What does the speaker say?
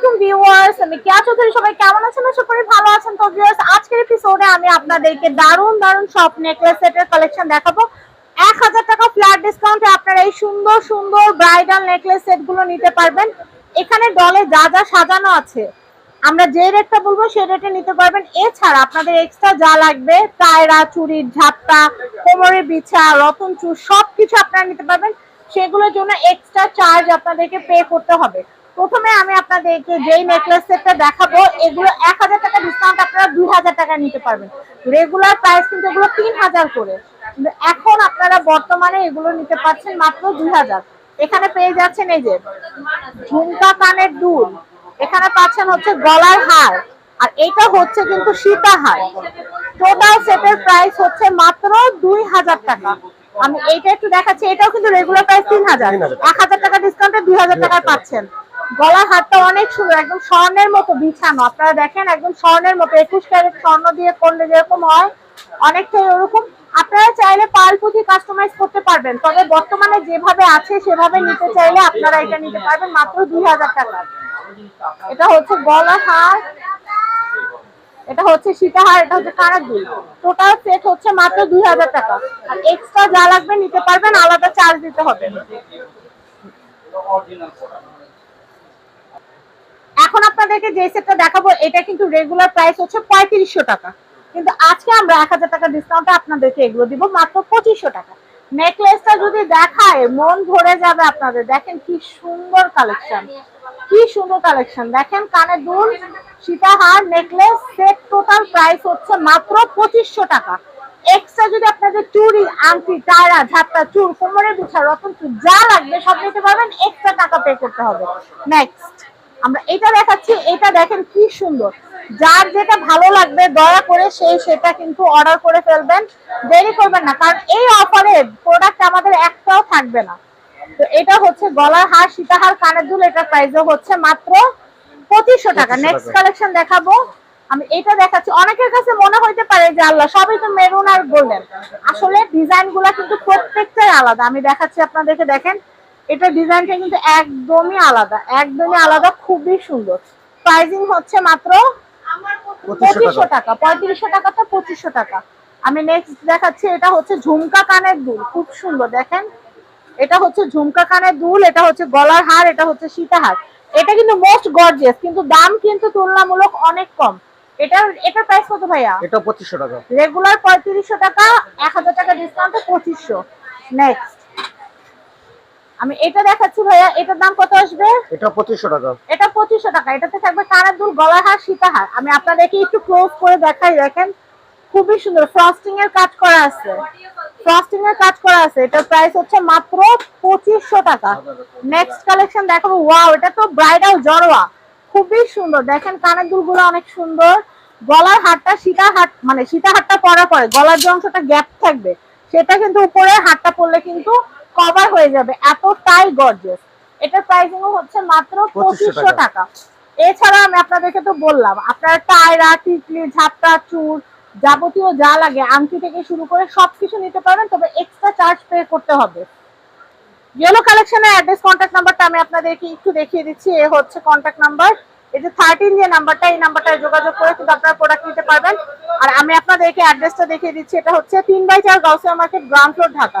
Viewers, আমি চৌধুরী, সবাই কেমন আছেন? আশা করি ভালো আছেন। তো ভিউয়ার্স, আজকের এপিসোডে আমি আপনাদেরকে সব নেকলেস সেটের কালেকশন দেখাবো। এক হাজার টাকা ফ্ল্যাট ডিসকাউন্টে আপনারা এই সুন্দর সুন্দর ব্রাইডাল নেকলেস সেটগুলো নিতে পারবেন। এখানে ডলে যা যা সাজানো আছে, আমরা যে রেটটা বলব সেই রেটে নিতে পারবেন। এছাড়া আপনাদের এক্সট্রা যা লাগবে টায়রা চুরির ঝাপটা কোমরের বিছা, রতন চুর, সবকিছু আপনারা নিতে পারবেন। সেগুলোর জন্য এক্সট্রা চার্জ আপনাদেরকে পে করতে হবে। প্রথমে আমি আপনাদেরকে যেই নেকলেস সেটটা দেখাবো এগুলো এক হাজার টাকা ডিসকাউন্ট আপনারা দুই হাজার টাকা নিতে পারবেন। রেগুলার প্রাইস কিন্তু এগুলো তিন হাজার করে। কিন্তু এখন আপনারা বর্তমানে এগুলো নিতে পারছেন মাত্র দুই হাজার। এখানে পেয়ে যাচ্ছেন এই যে ঝুমকা কানের দুল। এখানে পাচ্ছেন হচ্ছে গলার হার। আর এটা হচ্ছে কিন্তু সীতাহার। টোটাল সেটের প্রাইস হচ্ছে মাত্র দুই হাজার টাকা। আমি এইটা একটু দেখাচ্ছি এটাও কিন্তু রেগুলার প্রাইস তিন হাজার। এক হাজার টাকা ডিসকাউন্টে দুই হাজার টাকায় পাচ্ছেন। গলার হারটা অনেক সুন্দর, একদম স্বর্ণের মতো বিছানো। আপনারা দেখেন, একদম স্বর্ণের মতো, একুশ ক্যারেট স্বর্ণ দিয়ে করলে যেরকম হয়, অনেকটাই ওরকম। আপনারা চাইলে পাল কাস্টমাইজ করতে পারবেন, তবে বর্তমানে যেভাবে আছে, সেভাবে নিতে চাইলে আপনারা এটা নিতে পারবেন মাত্র দুই হাজার টাকা। এটা হচ্ছে গলা হার, এটা হচ্ছে সীতাহার, এটা হচ্ছে কানের দুল। টোটাল সেট হচ্ছে মাত্র দুই হাজার টাকা। আর এক্সট্রা যা লাগবে নিতে পারবেন, আলাদা চার্জ দিতে হবে। আপনাদেরকে যে সেটটা দেখাবো, এটা কিন্তু রেগুলার প্রাইস হচ্ছে পঁয়ত্রিশশো টাকা। কিন্তু আজকে আমরা এক হাজার টাকা ডিসকাউন্টে আপনাদেরকে এগুলো দিব মাত্র পঁচিশশো টাকা। নেকলেসটা যদি দেখায়, মন ভরে যাবে আপনাদের। দেখেন কি সুন্দর কালেকশন কি সুন্দর কালেকশন দেখেন কানের দুল, সীতাহার নেকলেস সেট টোটাল প্রাইস হচ্ছে মাত্র পঁচিশশো টাকা। এক্সট্রা যদি আপনাদের চুড়ি, আংটি টায়রা ঝাপটা চুর কোমরের বিছা রতন চুর যা লাগবে সব নিতে পারবেন। এক্সট্রা টাকা পে করতে হবে। নেক্সট আমরা এটা দেখাচ্ছি এটা দেখেন কি সুন্দর। যার যেটা ভালো লাগবে দয়া করে সেই সেটা কিন্তু অর্ডার করে ফেলবেন। দেরি করবেন না কারণ এই অফারে প্রোডাক্ট আমাদের একটাও থাকবে না। তো এটা হচ্ছে গলার হার সীতাহার কানের দুল এটা প্রাইসও হচ্ছে মাত্র পঁচিশশো টাকা। নেক্সট কালেকশন দেখাবো। আমি এটা দেখাচ্ছি। অনেকের কাছে মনে হইতে পারে যে আল্লাহ সবই তো মেরুন আর গোল্ডেন আসলে ডিজাইনগুলা কিন্তু প্রত্যেকটাই আলাদা। আমি দেখাচ্ছি আপনাদেরকে দেখেন। এটা ডিজাইনটা কিন্তু একদমই আলাদা একদমই আলাদা খুবই সুন্দর। প্রাইসিং হচ্ছে মাত্র পঁচিশশো টাকা। পঁয়ত্রিশশো টাকা তো পঁচিশশো টাকা। আমি নেক্সট দেখাচ্ছি এটা হচ্ছে ঝুমকা কানের দুল খুব সুন্দর দেখেন। এটা হচ্ছে ঝুমকা কানের দুল এটা হচ্ছে গলার হার এটা হচ্ছে সীতাহার এটা কিন্তু মোস্ট গর্জিয়াস কিন্তু দাম কিন্তু তুলনামূলক অনেক কম। এটা এটা প্রাইস কত ভাইয়া? এটা পঁচিশশো টাকা। রেগুলার পঁয়ত্রিশশো টাকা এক হাজার টাকা ডিসকাউন্টে পঁচিশশো। নেক্সট আমি এটা দেখাচ্ছি ভাইয়া এটার দাম কত আসবে? এটা পঁচিশশো টাকা। এটা পঁচিশশো টাকা এটাতে থাকবে কানের দুল গলার হার সীতাহার। আমি আপনাদেরকে একটু ক্লোজ করে দেখাই দেখেন। খুবই সুন্দর ফ্রস্টিং এর কাজ করা আছে। ফ্রস্টিং এর কাজ করা আছে এটার প্রাইস হচ্ছে মাত্র পঁচিশশো টাকা। নেক্সট কালেকশন দেখাবো ওয়াও এটা তো ব্রাইডাল জড়োয়া। খুবই সুন্দর দেখেন কানের দুলগুলো অনেক সুন্দর। গলার হারটা সীতা হাট মানে সীতা হাটটা পরার পরে গলার যে অংশটা গ্যাপ থাকবে সেটা কিন্তু উপরে হাটটা পরলে কিন্তু কভার হয়ে যাবে এতটাই গর্জিয়াস এটার প্রাইসিং হচ্ছে মাত্র 2500 পঁচিশশো টাকা। এছাড়া আমি আপনাদেরকে তো বললাম আপনার টায়রা টিকলি ঝাপটা চুর যাবতীয় যা লাগে আংটি থেকে শুরু করে সবকিছু নিতে পারবেন তবে এক্সট্রা চার্জ পে করতে হবে। ইয়েলো কালেকশনের অ্যাড্রেস কন্ট্যাক্ট নাম্বারটা আমি আপনাদেরকে একটু দেখিয়ে দিচ্ছি এ হচ্ছে কন্ট্যাক্ট নাম্বার এই যে থার্টিন যে নাম্বারটা এই নাম্বারটায় যোগাযোগ করে কিন্তু আপনারা প্রোডাক্ট নিতে পারবেন। আর আমি আপনাদেরকে অ্যাড্রেসটা দেখিয়ে দিচ্ছি এটা হচ্ছে তিন বাই চার Gausia market ground floor Dhaka.